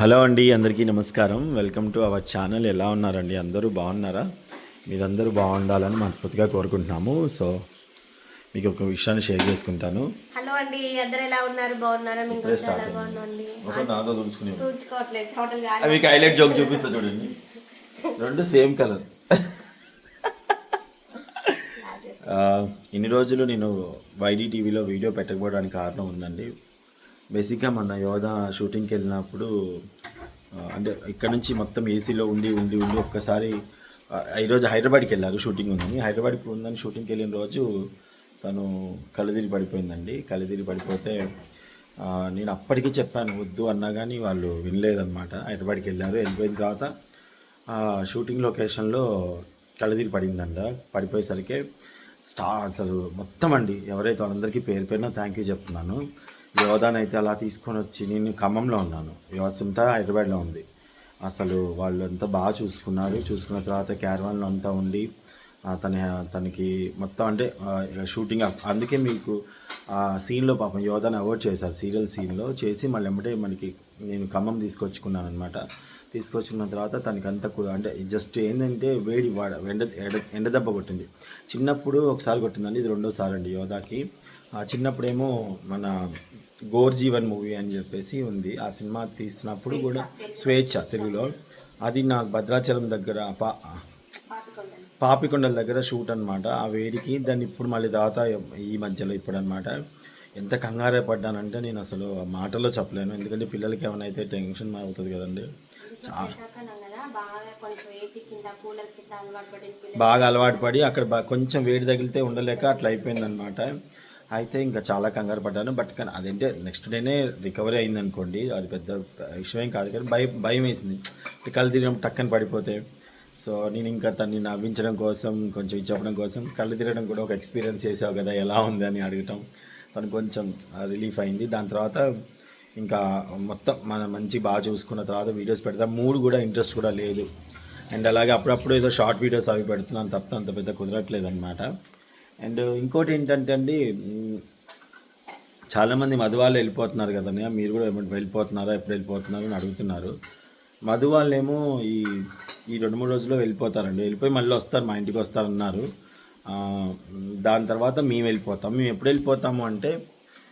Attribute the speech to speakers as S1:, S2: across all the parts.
S1: Hello అండి అందరికీ నమస్కారం. Welcome to our channel. ఎలా ఉన్నారండి? అందరూ బాగున్నారా? మీరందరూ బాగుండాలని మనస్ఫూర్తిగా కోరుకుంటున్నాము. సో మీకు ఒక విషయాన్ని షేర్ చేసుకుంటాను.
S2: హలో అండి అందరు ఎలా ఉన్నారు? బాగున్నారా? చాలా గా
S1: అవి హైలైట్ జోక్ చూపిస్తా చూడండి. రెండు సేమ్ కలర్. ఇన్ని రోజులు నేను వైడి టీవీలో వీడియో పెట్టకపోవడానికి కారణం ఉందండి. బేసిక్గా మన యోధ షూటింగ్కి వెళ్ళినప్పుడు అంటే ఇక్కడ నుంచి మొత్తం ఏసీలో ఉండి ఉండి ఉండి ఒక్కసారి ఈరోజు హైదరాబాద్కి వెళ్ళారు షూటింగ్ ఉందని. హైదరాబాద్కి ఉందని షూటింగ్కి వెళ్ళిన రోజు తను కళ్ళదిరి పడిపోయిందండి. కళ్ళదిరి పడిపోతే నేను అప్పటికి చెప్పాను వద్దు అన్నా కానీ వాళ్ళు వినలేదన్నమాట. హైదరాబాద్కి వెళ్ళారు వెళ్ళిపోయిన తర్వాత షూటింగ్ లొకేషన్లో కళ్ళదిరి పడిందంట. పడిపోయేసరికి స్టా అసలు మొత్తం అండి ఎవరైతే వాళ్ళందరికీ పేరు పేరున థ్యాంక్ యూ చెప్తున్నాను. యోధాని అయితే అలా తీసుకొని వచ్చి నేను ఖమ్మంలో ఉన్నాను. యోధ సుంత హైదరాబాద్లో ఉంది. అసలు వాళ్ళు అంతా బాగా చూసుకున్నారు. చూసుకున్న తర్వాత క్యారవాన్లో అంతా ఉండి తన తనకి మొత్తం అంటే షూటింగ్ అందుకే మీకు ఆ సీన్లో పాపం యోధాని అవాయిడ్ చేశారు. సీరియల్ సీన్లో చేసి మళ్ళీ ఎమ్మటే మనకి నేను ఖమ్మం తీసుకొచ్చుకున్నాను అనమాట తీసుకొచ్చుకున్న తర్వాత తనకి అంత కు- అంటే జస్ట్ ఏంటంటే వేడి వాడ ఎండ ఎండ ఎండ దెబ్బ కొట్టింది. చిన్నప్పుడు ఒకసారి కొట్టిందండి ఇది రెండోసారి అండి యోధాకి. చిన్నప్పుడేమో మన గోర్జీవన్ మూవీ అని చెప్పేసి ఉంది. ఆ సినిమా తీసినప్పుడు కూడా స్వేచ్ఛ తెలుగులో. అది నాకు భద్రాచలం దగ్గర పా పాపికొండల దగ్గర షూట్ అనమాట ఆ వేడికి దాన్ని ఇప్పుడు మళ్ళీ తర్వాత ఈ మధ్యలో ఇప్పుడు అనమాట ఎంత కంగారే పడ్డానంటే నేను అసలు ఆ మాటలో చెప్పలేను. ఎందుకంటే పిల్లలకి ఏమైనా అయితే టెన్షన్ అవుతుంది కదండి. చాలా
S2: బాగా అలవాటు
S1: పడి అక్కడ కొంచెం వేడి తగిలితే ఉండలేక అట్లా అయిపోయిందనమాట అయితే ఇంకా చాలా కంగారు పడ్డాను. బట్ కానీ అదేంటే నెక్స్ట్ డేనే రికవరీ అయింది అనుకోండి అది పెద్ద విషయం ఏం కాదు కానీ భయం భయం వేసింది. కళ్ళు తిరగడం టక్కని పడిపోతే. సో నేను ఇంకా తన్ని నవ్వించడం కోసం కొంచెం ఇది చెప్పడం కోసం కళ్ళు తిరగడం కూడా ఒక ఎక్స్పీరియన్స్ చేసావు కదా ఎలా ఉంది అని అడగటం. తను కొంచెం రిలీఫ్ అయింది. దాని తర్వాత ఇంకా మొత్తం మన మంచి బాగా చూసుకున్న తర్వాత వీడియోస్ పెడతాం. మూడు కూడా ఇంట్రెస్ట్ కూడా లేదు. అండ్ అలాగే అప్పుడప్పుడు ఏదో షార్ట్ వీడియోస్ అవి పెడుతున్నాను తప్ప అంత పెద్ద కుదరట్లేదు అనమాట అండ్ ఇంకోటి ఏంటంటే అండి చాలామంది మధువాళ్ళు వెళ్ళిపోతున్నారు కదన్నయ్య మీరు కూడా వెళ్ళిపోతున్నారా ఎప్పుడు వెళ్ళిపోతున్నారు అని అడుగుతున్నారు. మధువాళ్ళు ఏమో ఈ ఈ రెండు మూడు రోజుల్లో వెళ్ళిపోతారండి. వెళ్ళిపోయి మళ్ళీ వస్తారు మా ఇంటికి వస్తారన్నారు. దాని తర్వాత మేము వెళ్ళిపోతాం. మేము ఎప్పుడు వెళ్ళిపోతాము అంటే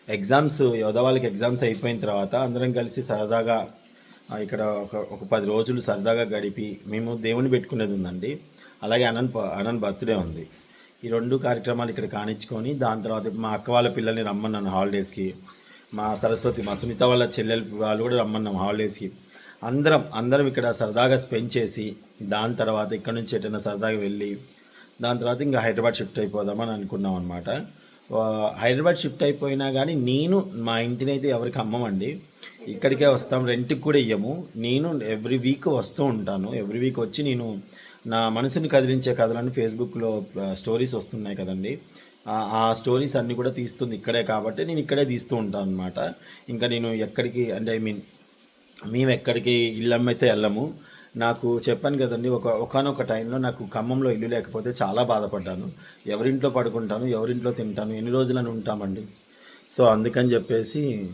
S1: ఎగ్జామ్స్ యోధ వాళ్ళకి ఎగ్జామ్స్ అయిపోయిన తర్వాత అందరం కలిసి సరదాగా ఇక్కడ ఒక ఒక పది రోజులు సరదాగా గడిపి మేము దేవుని పెట్టుకునేది ఉందండి. అలాగే అనంత్ ప- అనంత్ బర్త్డే ఉంది. ఈ రెండు కార్యక్రమాలు ఇక్కడ కానిచ్చుకొని దాని తర్వాత మా అక్క వాళ్ళ పిల్లల్ని రమ్మన్నాను హాలిడేస్కి. మా సరస్వతి మా సునీత వాళ్ళ చెల్లెలు వాళ్ళు కూడా రమ్మన్నాం హాలిడేస్కి. అందరం అందరం ఇక్కడ సరదాగా స్పెండ్ చేసి దాని తర్వాత ఇక్కడ నుంచి ఎటైనా సరదాగా వెళ్ళి దాని తర్వాత ఇంకా హైదరాబాద్ షిఫ్ట్ అయిపోదామని అనుకున్నాం అనమాట హైదరాబాద్ షిఫ్ట్ అయిపోయినా కానీ నేను మా ఇంటిని అయితే ఎవరికి అమ్మమండి. ఇక్కడికే వస్తాం రెంట్కి కూడా ఇయ్యము. నేను ఎవ్రీ వీక్ వస్తూ ఉంటాను. ఎవ్రీ వీక్ వచ్చి నేను నా మనసుని కదిలించే కథలను ఫేస్బుక్లో స్టోరీస్ వస్తున్నాయి కదండి. ఆ- స్టోరీస్ అన్నీ కూడా తీస్తుంది ఇక్కడే కాబట్టి నేను ఇక్కడే తీస్తూ ఉంటాను అనమాట ఇంకా నేను ఎక్కడికి అంటే ఐ మీన్ మేము ఎక్కడికి ఇల్లు వెళ్ళము. నాకు చెప్పాను కదండి ఒక ఒకనొక టైంలో నాకు ఖమ్మంలో ఇల్లు లేకపోతే చాలా బాధపడ్డాను. ఎవరింట్లో పడుకుంటాను ఎవరింట్లో తింటాను ఎన్ని రోజులని ఉంటామండి. సో అందుకని చెప్పేసి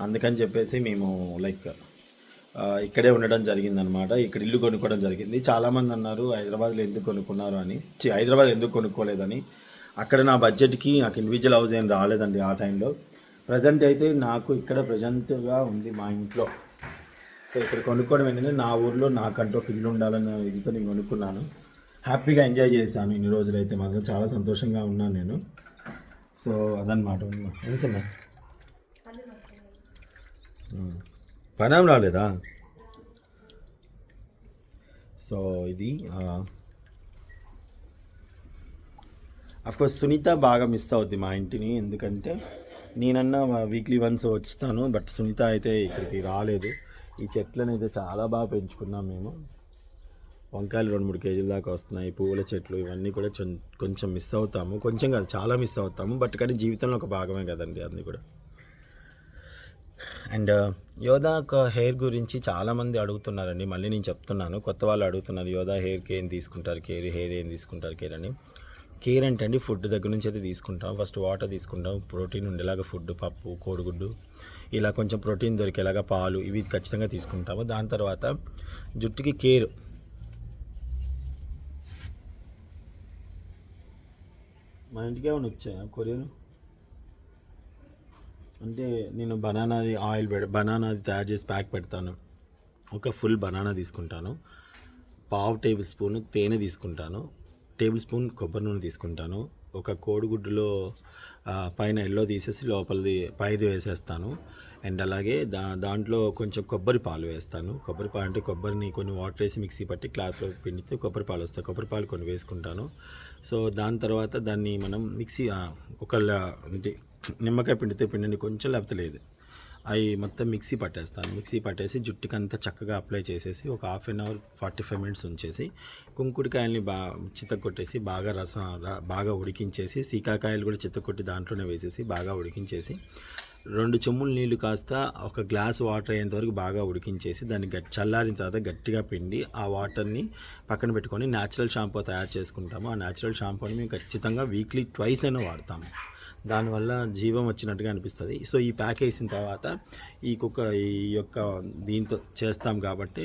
S1: అందుకని చెప్పేసి మేము లైక్ ఇక్కడే ఉండడం జరిగిందనమాట ఇక్కడ ఇల్లు కొనుక్కోవడం జరిగింది. చాలామంది అన్నారు హైదరాబాద్లో ఎందుకు కొనుక్కున్నారు? అని. హైదరాబాద్ ఎందుకు కొనుక్కోలేదని. అక్కడ నా బడ్జెట్కి నాకు ఇండివిజువల్ హౌస్ ఏం రాలేదండి ఆ టైంలో. ప్రజెంట్ అయితే నాకు ఇక్కడ ప్రజెంట్గా ఉంది మా ఇంట్లో. సో ఇక్కడ కొనుక్కోవడం ఏంటంటే నా ఊర్లో నాకంటూ ఒక ఇల్లు ఉండాలన్న ఇదితో నేను కొనుక్కున్నాను. హ్యాపీగా ఎంజాయ్ చేశాను ఇన్ని రోజులైతే మాత్రం. చాలా సంతోషంగా ఉన్నాను నేను. సో అదనమాట ఎంచమ్మా పనేం రాలేదా? సో ఇది అఫ్కోర్స్ సునీత బాగా మిస్ అవుద్ది మా ఇంటిని ఎందుకంటే నేనన్నా వీక్లీ వన్స్ వచ్చాను బట్ సునీత అయితే ఇక్కడికి రాలేదు. ఈ చెట్లను అయితే చాలా బాగా పెంచుకున్నాం మేము. వంకాయలు రెండు మూడు కేజీల దాకా వస్తున్నాయి పువ్వుల చెట్లు ఇవన్నీ కూడా కొంచెం మిస్ అవుతాము. కొంచెం కాదు చాలా మిస్ అవుతాము బట్ కానీ జీవితంలో ఒక భాగమే కదండి అన్నీ కూడా. అండ్ uh, యోధా ఒక హెయిర్ గురించి చాలామంది అడుగుతున్నారండి. మళ్ళీ నేను చెప్తున్నాను. కొత్త వాళ్ళు అడుగుతున్నారు యోధా హెయిర్కి ఏం తీసుకుంటారు కేర్ హెయిర్ ఏం తీసుకుంటారు కేర్ అని. కేర్ అంటే అండి ఫుడ్ దగ్గర నుంచి అయితే తీసుకుంటాం. ఫస్ట్ వాటర్ తీసుకుంటాం. ప్రోటీన్ ఉండేలాగా ఫుడ్ పప్పు కోడిగుడ్డు ఇలా కొంచెం ప్రోటీన్ దొరికేలాగా పాలు ఇవి ఖచ్చితంగా తీసుకుంటాము. దాని తర్వాత జుట్టుకి కేర్. మన ఇంటికి ఏమైనా వచ్చాయా కొరియర్? అంటే నేను బనానాది ఆయిల్ పెడ బనానాది తయారు చేసి ప్యాక్ పెడతాను. ఒక ఫుల్ బనానా తీసుకుంటాను. పావు టేబుల్ స్పూన్ తేనె తీసుకుంటాను. టేబుల్ స్పూన్ కొబ్బరి నూనె తీసుకుంటాను. ఒక కోడిగుడ్డులో పైన ఎల్లో తీసేసి లోపలిది పైది వేసేస్తాను. అండ్ అలాగే దా దాంట్లో కొంచెం కొబ్బరి పాలు వేస్తాను. కొబ్బరి పాలు అంటే కొబ్బరిని కొన్ని వాటర్ వేసి మిక్సీ పట్టి క్లాత్లో పిండితే కొబ్బరి పాలు వస్తాయి. కొబ్బరి పాలు కొన్ని వేసుకుంటాను. సో దాని తర్వాత దాన్ని మనం మిక్సీ ఒకళ్ళ అంటే నిమ్మకాయ పిండితే పిండిని కొంచెం లేకపోతే లేదు. అవి మొత్తం మిక్సీ పట్టేస్తాను. మిక్సీ పట్టేసి జుట్టుకి అంతా చక్కగా అప్లై చేసేసి ఒక half an hour forty five minutes ఉంచేసి కుంకుడికాయల్ని బా చితకొట్టేసి బాగా రసం బాగా ఉడికించేసి సీకాకాయలు కూడా చితకొట్టి దాంట్లోనే వేసేసి బాగా ఉడికించేసి రెండు చెమ్ములు నీళ్ళు కాస్త ఒక గ్లాస్ వాటర్ అయ్యేంత వరకు బాగా ఉడికించేసి దాన్ని గట్టి చల్లారిన తర్వాత గట్టిగా పిండి ఆ వాటర్ని పక్కన పెట్టుకొని న్యాచురల్ షాంపూ తయారు చేసుకుంటాము. ఆ న్యాచురల్ షాంపూని మేము ఖచ్చితంగా వీక్లీ ట్వైస్ అయినా వాడతాము. దానివల్ల జీవం వచ్చినట్టుగా అనిపిస్తుంది. సో ఈ ప్యాక్ వేసిన తర్వాత ఈ కుక్క ఈ యొక్క దీంతో చేస్తాం కాబట్టి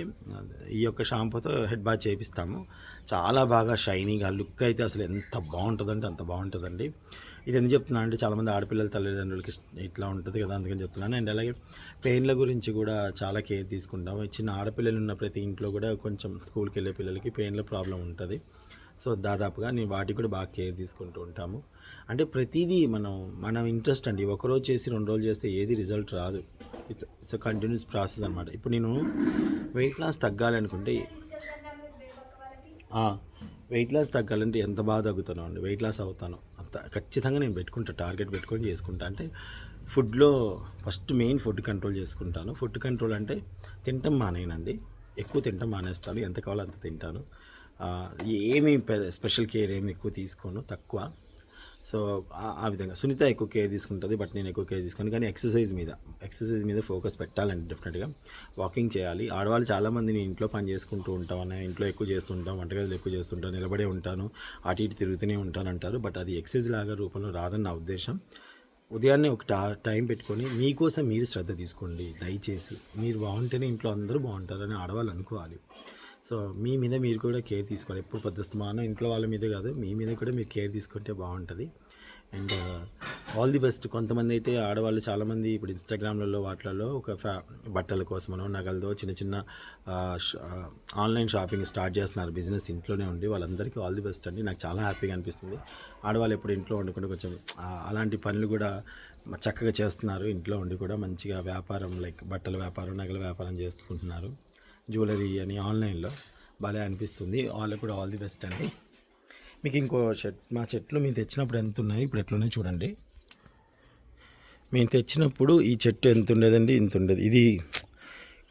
S1: ఈ యొక్క షాంపూతో హెడ్ బాత్ చేపిస్తాము. చాలా బాగా షైనీగా లుక్ అయితే అసలు ఎంత బాగుంటుందంటే అంత బాగుంటుందండి. ఇది ఎందుకు చెప్తున్నాను అంటే చాలామంది ఆడపిల్లల తల్లిదండ్రులకి ఇట్లా ఉంటుంది కదా అందుకని చెప్తున్నాను. అండ్ అలాగే పెయిన్ల గురించి కూడా చాలా కేర్ తీసుకుంటాము. చిన్న ఆడపిల్లలు ఉన్న ప్రతి ఇంట్లో కూడా కొంచెం స్కూల్కి వెళ్ళే పిల్లలకి పెయిన్ల ప్రాబ్లం ఉంటుంది. సో దాదాపుగా నేను వాటికి కూడా బాగా కేర్ తీసుకుంటూ ఉంటాము. అంటే ప్రతిదీ మనం మనం ఇంట్రెస్ట్ అండి. ఒకరోజు చేసి రెండు రోజులు చేస్తే ఏది రిజల్ట్ రాదు. It's it's a continuous process అనమాట ఇప్పుడు నేను వెయిట్ లాస్ తగ్గాలనుకుంటే వెయిట్ లాస్ తగ్గాలంటే ఎంత బాగా తగ్గుతాను అండి. వెయిట్ లాస్ అవుతాను. ఖచ్చితంగా నేను పెట్టుకుంటా టార్గెట్ పెట్టుకొని చేసుకుంటా. అంటే ఫుడ్లో ఫస్ట్ మెయిన్ ఫుడ్ కంట్రోల్ చేసుకుంటాను. ఫుడ్ కంట్రోల్ అంటే తింటం మానేనండి ఎక్కువ తింటం మానేస్తాను. ఎంత కావాలో అంత తింటాను. ఆ, ఏమీ స్పెషల్ కేర్ ఏమి ఎక్కువ తీసుకోను తక్కువ. సో ఆ- విధంగా. సునీత ఎక్కువ కేర్ తీసుకుంటుంది బట్ నేను ఎక్కువ కేర్ తీసుకుని కానీ ఎక్సర్సైజ్ మీద ఎక్సర్సైజ్ మీద ఫోకస్ పెట్టాలండి డెఫినెట్గా వాకింగ్ చేయాలి. ఆడవాళ్ళు చాలామంది నేను ఇంట్లో పని చేసుకుంటూ ఉంటాం అనే ఇంట్లో ఎక్కువ చేస్తుంటాం వంటగదిలో ఎక్కువ చేస్తుంటాను నిలబడే ఉంటాను అటు ఇటు తిరుగుతూనే ఉంటాను అంటారు. బట్ అది ఎక్సర్సైజ్ లాగా రూపంలో రాదని నా ఉద్దేశం. ఉదయాన్నే ఒక టా టైం పెట్టుకొని మీకోసం మీరు శ్రద్ధ తీసుకోండి. దయచేసి మీరు బాగుంటేనే ఇంట్లో అందరూ బాగుంటారని ఆడవాళ్ళు అనుకోవాలి. సో మీ మీద మీరు కూడా కేర్ తీసుకోవాలి. ఎప్పుడు పొద్దుస్తమానం ఇంట్లో వాళ్ళ మీదే కాదు మీ మీద కూడా మీరు కేర్ తీసుకుంటే బాగుంటుంది. అండ్ ఆల్ ది బెస్ట్ కొంతమంది అయితే ఆడవాళ్ళు చాలామంది ఇప్పుడు ఇన్స్టాగ్రామ్లలో వాటిలలో ఒక ఫ్యా బట్టల కోసమనో నగలతో చిన్న చిన్న ఆన్లైన్ షాపింగ్ స్టార్ట్ చేస్తున్నారు. బిజినెస్ ఇంట్లోనే ఉండి వాళ్ళందరికీ ఆల్ ది బెస్ట్ అండి. నాకు చాలా హ్యాపీగా అనిపిస్తుంది. ఆడవాళ్ళు ఎప్పుడు ఇంట్లో వండుకుంటే కొంచెం అలాంటి పనులు కూడా చక్కగా చేస్తున్నారు. ఇంట్లో ఉండి కూడా మంచిగా వ్యాపారం లైక్ బట్టల వ్యాపారం నగల వ్యాపారం చేసుకుంటున్నారు జ్యువెలరీ అని ఆన్లైన్లో భలే అనిపిస్తుంది. వాళ్ళకు కూడా ఆల్ ది బెస్ట్ అండి. మీకు ఇంకో చెట్ మా చెట్లు మేము తెచ్చినప్పుడు ఎంత ఉన్నాయి? ఇప్పుడు ఎట్లున్నాయి చూడండి. మేము తెచ్చినప్పుడు ఈ చెట్టు ఎంత ఉండేదండి? ఇంత ఉండేది. ఇది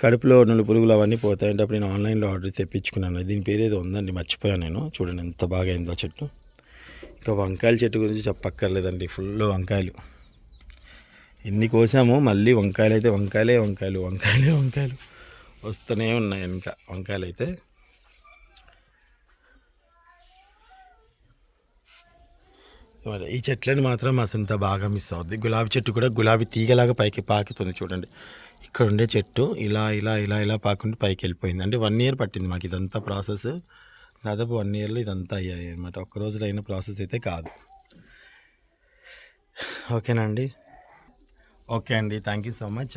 S1: కడుపులో నలు పురుగులు అవన్నీ పోతాయంటే అప్పుడు నేను ఆన్లైన్లో ఆర్డర్ తెప్పించుకున్నాను. దీని పేరు ఏదో ఉందండి మర్చిపోయాను నేను. చూడండి ఎంత బాగా అయిందో చెట్టు ఇంకా వంకాయల చెట్టు గురించి చెప్పక్కర్లేదండి ఫుల్ వంకాయలు. ఎన్ని కోసామో మళ్ళీ వంకాయలు అయితే వంకాయలే వంకాయలు వంకాయలే వంకాయలు. వస్తూనే ఉన్నాయి ఇంకా వంకాయలు అయితే మరి ఈ చెట్లను మాత్రం అసంత బాగా మిస్ అవుద్ది. గులాబీ చెట్టు కూడా గులాబీ తీగలాగా పైకి పాకుతుంది చూడండి. ఇక్కడ ఉండే చెట్టు ఇలా ఇలా ఇలా ఇలా పాకుంటే పైకి వెళ్ళిపోయింది అంటే వన్ ఇయర్ పట్టింది మాకు ఇదంతా ప్రాసెస్ దాదాపు వన్ ఇయర్లో ఇదంతా అయ్యాయి అనమాట ఒక్క రోజులో అయిన ప్రాసెస్ అయితే కాదు. ఓకేనా అండి ఓకే అండి థ్యాంక్ యూ సో మచ్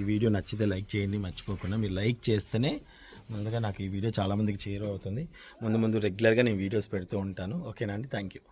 S1: ఈ వీడియో నచ్చితే లైక్ చేయండి మర్చిపోకుండా మీరు లైక్ చేస్తేనే ముందుగా నాకు ఈ వీడియో చాలామందికి చేరువ అవుతుంది ముందు ముందు రెగ్యులర్గా నేను వీడియోస్ పెడుతూ ఉంటాను. ఓకేనా అండి థ్యాంక్ యూ